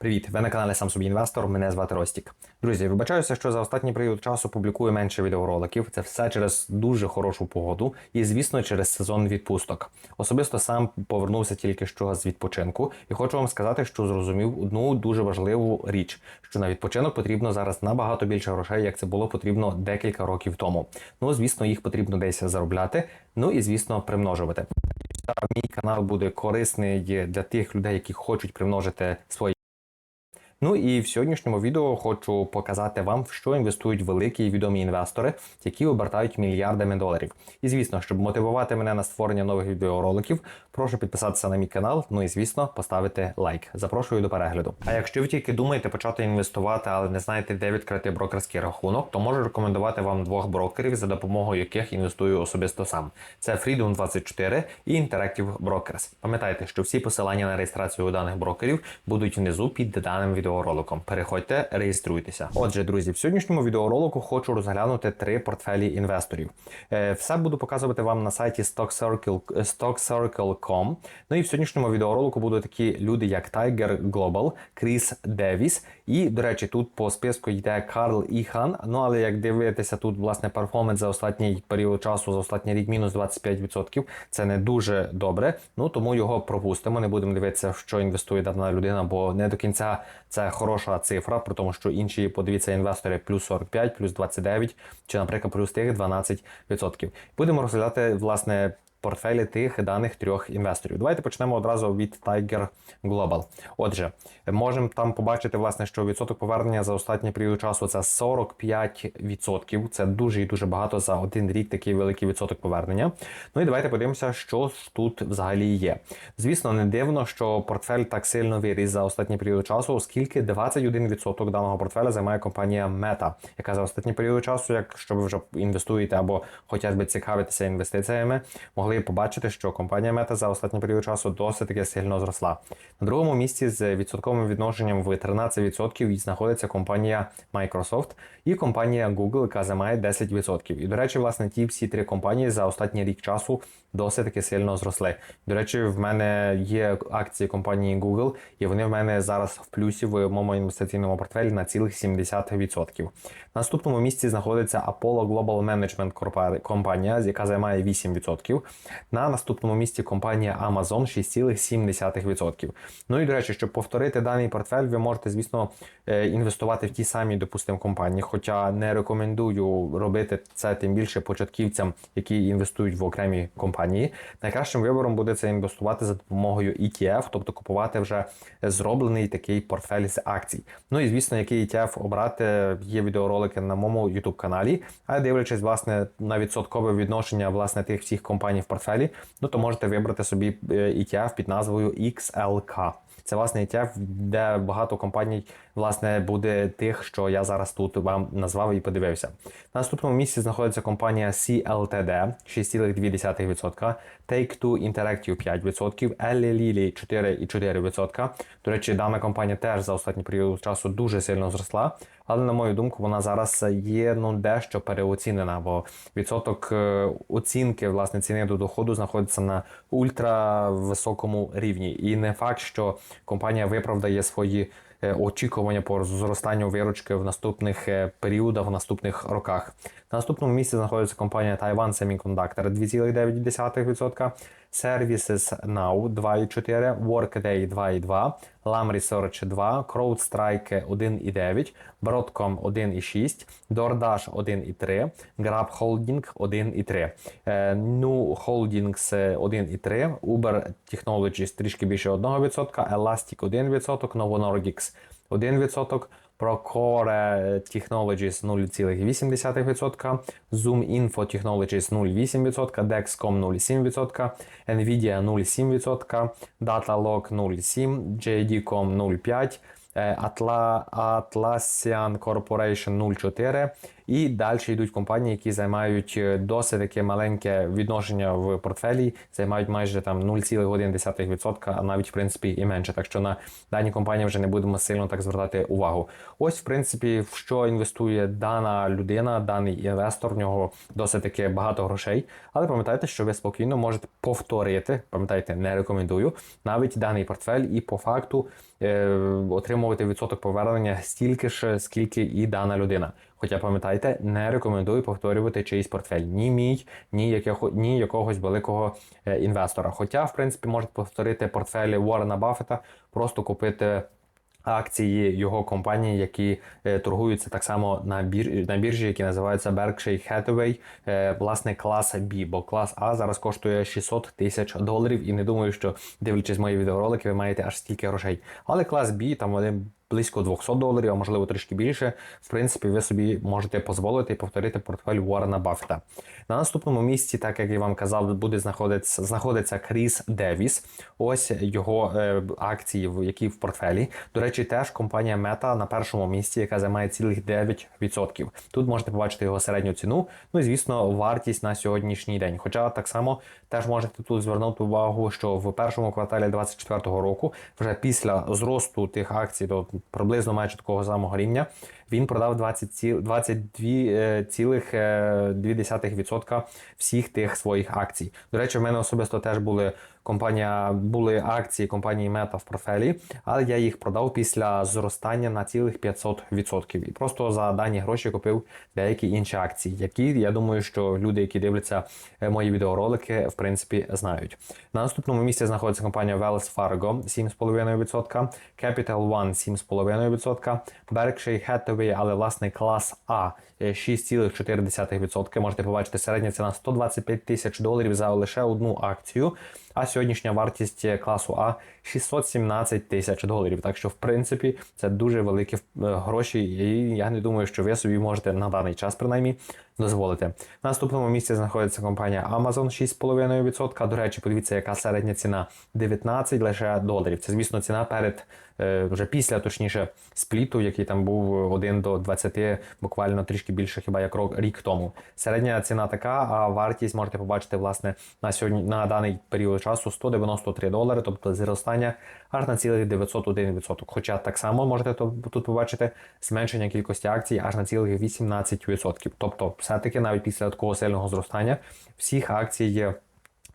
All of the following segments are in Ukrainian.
Привіт, ви на каналі Сам собі інвестор. Мене звати Ростік. Друзі, вибачаюся, що за останній період часу публікую менше відеороликів. Це все через дуже хорошу погоду і, звісно, через сезон відпусток. Особисто сам повернувся тільки що з відпочинку, і хочу вам сказати, що зрозумів одну дуже важливу річ: що на відпочинок потрібно зараз набагато більше грошей, як це було потрібно декілька років тому. Ну, звісно, їх потрібно десь заробляти. Ну і звісно, примножувати. Мій канал буде корисний для тих людей, які хочуть примножити свої. Ну і в сьогоднішньому відео хочу показати вам, в що інвестують великі і відомі інвестори, які обертають мільярдами доларів. І звісно, щоб мотивувати мене на створення нових відеороликів, прошу підписатися на мій канал. Ну і звісно, поставити лайк. Запрошую до перегляду. А якщо ви тільки думаєте почати інвестувати, але не знаєте, де відкрити брокерський рахунок, то можу рекомендувати вам двох брокерів, за допомогою яких інвестую особисто сам. Це Freedom 24 і Interactive Brokers. Пам'ятайте, що всі посилання на реєстрацію даних брокерів будуть внизу під даним відеороликом. Переходьте, реєструйтеся. Отже, друзі, в сьогоднішньому відеоролику хочу розглянути три портфелі інвесторів. Е, Все буду показувати вам на сайті StockCircle, StockCircle.com. Ну і в сьогоднішньому відеоролику будуть такі люди, як Tiger Global, Кріс Девіс. І, до речі, тут по списку йде Карл Іхан. Ну але як дивитися, тут власне перформанс за останній період часу, за останній рік мінус 25%. Це не дуже добре. Ну тому його пропустимо. Не будемо дивитися, що інвестує дана людина, бо не до кінця це хороша цифра, при тому, що інші, подивіться, інвестори плюс 45, плюс 29, чи, наприклад, плюс тих 12%. Будемо розглядати власне. Портфелі тих даних трьох інвесторів. Давайте почнемо одразу від Tiger Global. Отже, можемо там побачити, власне, що відсоток повернення за останній період часу це 45%. Це дуже і дуже багато за один рік такий великий відсоток повернення. Ну і давайте подивимося, що ж тут взагалі є. Звісно, не дивно, що портфель так сильно виріс за останній період часу, оскільки 21% даного портфеля займає компанія Meta, яка за останній період часу, якщо ви вже інвестуєте або хочете би цікавитися інвестиціями, могли побачити, що компанія Meta за останній період часу досить таки сильно зросла. На другому місці з відсотковим відношенням в 13% знаходиться компанія Microsoft і компанія Google, яка займає 10%. І, до речі, власне, ті всі три компанії за останній рік часу досить таки сильно зросли. До речі, в мене є акції компанії Google, і вони в мене зараз в плюсі в моєму інвестиційному портфелі на цілих 70%. На наступному місці знаходиться Apollo Global Management компанія, яка займає 8%. На наступному місці компанія Amazon 6,7%. Ну і до речі, щоб повторити даний портфель, ви можете, звісно, е, інвестувати в ті самі, допустимо, компанії. Хоча не рекомендую робити це тим більше початківцям, які інвестують в окремі компанії. Найкращим вибором буде це інвестувати за допомогою ETF, тобто купувати вже зроблений такий портфель з акцій. Ну і звісно, який ETF обрати, є відеоролики на моєму YouTube каналі. А дивлячись, власне, на відсоткове відношення власне тих всіх компаній портфелі, ну то можете вибрати собі е, ETF під назвою XLK. Це власне ETF, де багато компаній власне буде тих, що я зараз тут вам назвав і подивився. На наступному місці знаходиться компанія CLTD 6,2%, Take-Two Interactive 5%, Eli Lilly 4,4%. До речі, дана компанія теж за останній період часу дуже сильно зросла. Але на мою думку, вона зараз є ну дещо переоцінена, бо відсоток е, оцінки власне ціни до доходу знаходиться на ультрависокому рівні. І не факт, що компанія виправдає свої очікування по зростанню виручки в наступних е, періодах, в наступних роках. На наступному місці знаходиться компанія Taiwan Semiconductor 2,9%, Services Now 2,4%, Workday 2,2%, Lam Research 2, CrowdStrike 1,9, Broadcom 1,6, DoorDash 1,3, Grab Holding 1,3, е, Nu Holdings 1,3, Uber Technologies трішки більше 1%, Elastic 1%, Novo Nordics 1%, Procore Technologies 0,8%, Zoom Info Technologies 0,8%, Dexcom 0,7%, Nvidia 0,7%, Datalog 0,7%, JD.com 0,5%, е, Atla, Atlassian Corporation 0,4% І далі йдуть компанії, які займають е, досить таке маленьке відношення в портфелі, займають майже там 0,1%, а навіть в принципі і менше. Так що на дані компанії вже не будемо сильно так звертати увагу. Ось, в принципі, в що інвестує дана людина, даний інвестор, в нього досить таки багато грошей. Але пам'ятайте, що ви спокійно можете повторити, пам'ятайте, не рекомендую навіть даний портфель і по факту е, отримувати відсоток повернення стільки ж, скільки і дана людина. Хоча пам'ятайте, не рекомендую повторювати чийсь портфель. Ні мій, ні, якого, ні якогось великого е, інвестора. Хоча, в принципі, можете повторити портфелі Уоррена Баффета, просто купити. Акції його компанії, які е, торгуються так само на бір... на біржі, які називаються Berkshire Hathaway, е, власне, клас B, бо клас А зараз коштує 600 тисяч доларів, і не думаю, що дивлячись мої відеоролики, ви маєте аж стільки грошей. Але клас B, там вони близько 200 доларів, а можливо трішки більше. В принципі, ви собі можете дозволити повторити портфель Уоррена Баффета. На наступному місці, так як я вам казав, буде знаходитися знаходиться Кріс Девіс. Ось його е, акції, які в портфелі. До речі, теж компанія Meta на першому місці, яка займає цілих 9%. Тут можете побачити його середню ціну. Ну і звісно, вартість на сьогоднішній день. Хоча так само теж можете тут звернути увагу, що в першому кварталі 2024 року, вже після зросту тих акцій до приблизно майже такого самого рівня, він продав 22,2% е, всіх тих своїх акцій. До речі, в мене особисто теж були компанія, були акції компанії Meta в портфелі, але я їх продав після зростання на цілих 500%. І просто за дані гроші купив деякі інші акції, які я думаю, що люди, які дивляться е, мої відеоролики, в принципі, знають. На наступному місці знаходиться компанія Wells Fargo 7,5%, Capital One 7,5%, Berkshire Hathaway, але власне клас А 6,4%. Можете побачити середня ціна 125 тисяч доларів за лише одну акцію. А сьогоднішня вартість класу А 617 тисяч доларів. Так що, в принципі, це дуже великі е, гроші, і я не думаю, що ви собі можете на даний час, принаймні, дозволити. На наступному місці знаходиться компанія Amazon 6,5%. До речі, подивіться, яка середня ціна 19 лише доларів. Це, звісно, ціна перед е, вже після, точніше, спліту, який там був 1 до 20, буквально трішки більше, хіба як рік тому. Середня ціна така, а вартість можете побачити власне на сьогодні на даний період часу 193 долари, тобто зростання аж на цілих 901%. Хоча так само можете тут побачити зменшення кількості акцій аж на цілих 18%. Тобто, все-таки навіть після такого сильного зростання всіх акцій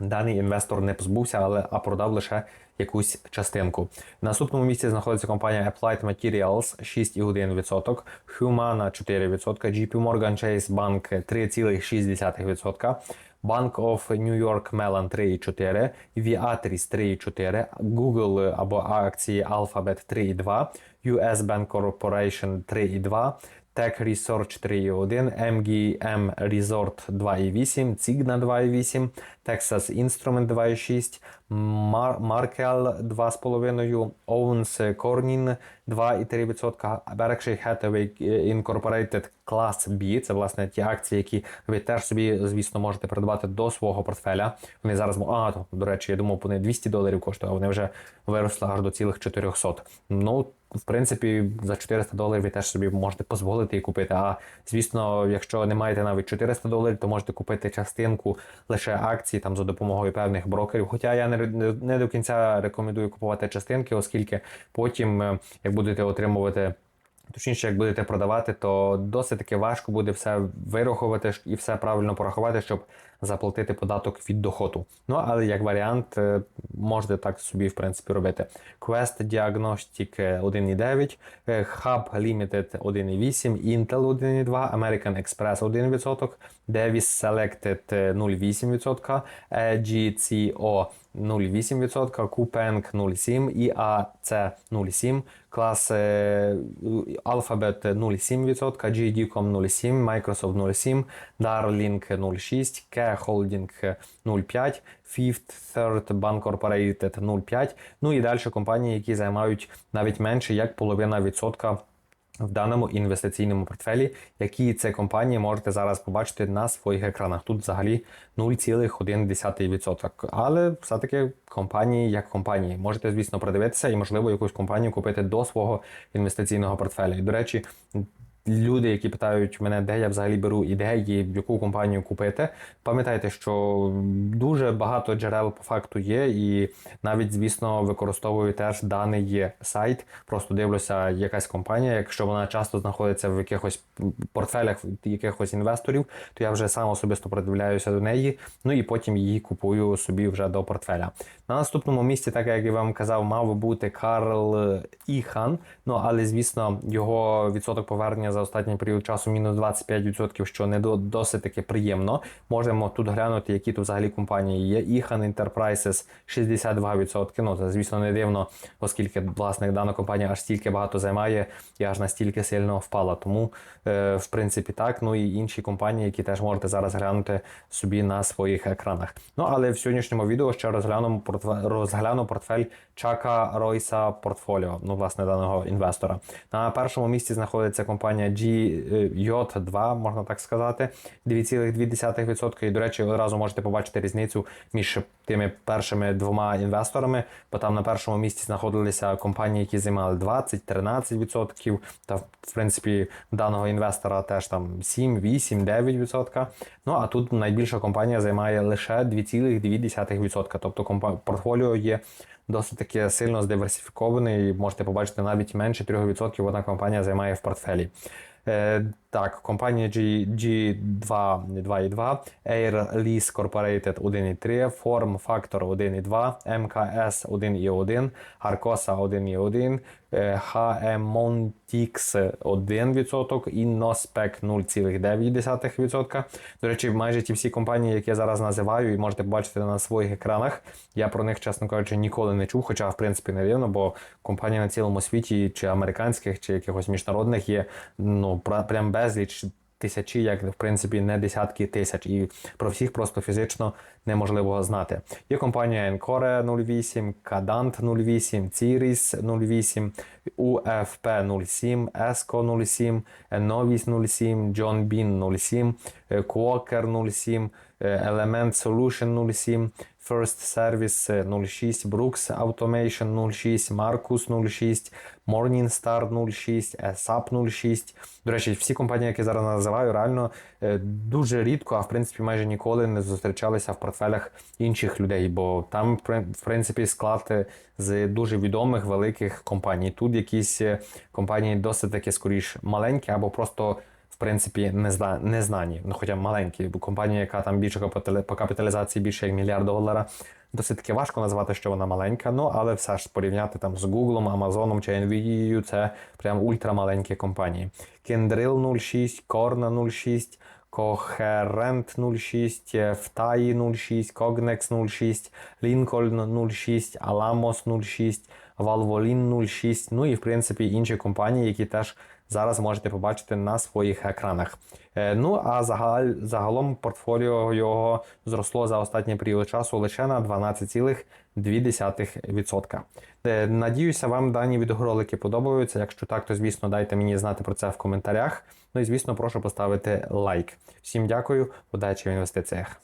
даний інвестор не позбувся, але а продав лише якусь частинку. На наступному місці знаходиться компанія Applied Materials 6,1%, Humana 4%, JP Morgan Chase Bank 3,6%, Bank of New York Mellon 3,4, Viatris 3,4, Google або акції Alphabet 3,2, US Bank Corporation 3,2, Tech Research 3,1, MGM Resort 2,8, Cigna 2,8, Texas Instrument 2,6, Mar Markel 2,5, Owens Corning 2,3%, Berkshire Hathaway Incorporated Class B. Це власне ті акції, які ви теж собі, звісно, можете придбати до свого портфеля. Вони зараз а, до речі, я думав, вони 200 доларів коштують, а вони вже виросли аж до цілих 400. Ну, в принципі, за 400 доларів ви теж собі можете дозволити і купити. А звісно, якщо не маєте навіть 400 доларів, то можете купити частинку лише акцій там за допомогою певних брокерів. Хоча я не, не до кінця рекомендую купувати частинки, оскільки потім, е, як будете отримувати. Точніше, як будете продавати, то досить таки важко буде все вирахувати і все правильно порахувати, щоб заплатити податок від доходу. Ну, але як варіант, е, можете так собі, в принципі, робити. Quest Diagnostic 1,9, е, Hub Limited 1,8, Intel 1,2, American Express 1%, Davis Selected 0,8%, GCO 0,8%, Coupang 0,7%, IAC 0,7%, клас Alphabet 0,7%, GDCom 0,7%, Microsoft 0,7%, Darling 0,6%, K Holding 0,5%, Fifth Third Bank Corporated 0,5%. Ну і далі компанії, які займають навіть менше як половина відсотка в даному інвестиційному портфелі, які це компанії можете зараз побачити на своїх екранах. Тут взагалі 0,1%. Але все-таки компанії як компанії. Можете, звісно, придивитися і, можливо, якусь компанію купити до свого інвестиційного портфеля. І, до речі, люди, які питають мене, де я взагалі беру ідеї, в яку компанію купити. Пам'ятайте, що дуже багато джерел по факту є, і навіть, звісно, використовую теж даний сайт. Просто дивлюся, якась компанія. Якщо вона часто знаходиться в якихось портфелях якихось інвесторів, то я вже сам особисто придивляюся до неї. Ну і потім її купую собі вже до портфеля. На наступному місці, так як я вам казав, мав бути Карл Іхан. Ну але звісно, його відсоток повернення за останній період часу мінус 25%, що не досить таки приємно. Можемо тут глянути, які тут взагалі компанії є. Іхан Enterprises 62%. Ну це звісно не дивно, оскільки власник дана компанія аж стільки багато займає і аж настільки сильно впала. Тому, е, в принципі, так. Ну і інші компанії, які теж можете зараз глянути собі на своїх екранах. Ну але в сьогоднішньому відео ще розглянемо портфель, розгляну портфель Чака Ройса Портфоліо, ну власне даного інвестора. На першому місці знаходиться компанія GJ2, можна так сказати, 2,2%. І, до речі, одразу можете побачити різницю між тими першими двома інвесторами, бо там на першому місці знаходилися компанії, які займали 20-13%, та в принципі даного інвестора теж там 7, 8, 9%. Ну а тут найбільша компанія займає лише 2,2%. Тобто портфоліо є досить таки сильно здиверсифікований. Можете побачити навіть менше 3% одна компанія займає в портфелі. Так, компанія G, G2 2.2, Air Lease Corporated 1.3, Form Factor 1.2, МКС 1.1, Arcosa 1.1, е, HM Montix 1% і Nospec 0,9%. До речі, майже ті всі компанії, які я зараз називаю, і можете побачити на своїх екранах, я про них, чесно кажучи, ніколи не чув, хоча, в принципі, не дивно, бо компанії на цілому світі, чи американських, чи якихось міжнародних є ну, прям безліч. Тисячі, як в принципі, не десятки тисяч, і про всіх просто фізично неможливо знати. Є компанія Encore 08, Cadant 08, Ciris 08, UFP 07, Esco 07, Novis 07, John Bean 07, е, Quaker 07, е, Element Solution 07, First Service е, 06, Brooks Automation 06, Marcus 06, Morningstar 06, SAP 06. До речі, всі компанії, які зараз називаю, реально е, дуже рідко, а в принципі майже ніколи не зустрічалися в портфелях інших людей, бо там, в принципі, склад е, з дуже відомих великих компаній. Тут якісь е, компанії досить таки скоріш маленькі або просто. В принципі, не зна, не знані, ну хоча маленькі, бо компанія, яка там більше по капіталізації більше як мільярд долара, досить таки важко назвати, що вона маленька. Ну але все ж порівняти там з Google, Amazon чи Nvidia, це прям ультрамаленькі компанії. Kindrill 06, Korna 06, Coherent 06, Vtai 06, Cognex 06, Lincoln 06, Alamos 06, Valvoline 06, ну і в принципі інші компанії, які теж зараз можете побачити на своїх екранах. Е, Ну а загалом портфоліо його зросло за останній період часу лише на 12,2%. Е, Надіюся, вам дані відеоролики подобаються. Якщо так, то звісно дайте мені знати про це в коментарях. Ну і звісно, прошу поставити лайк. Всім дякую, удачі в інвестиціях.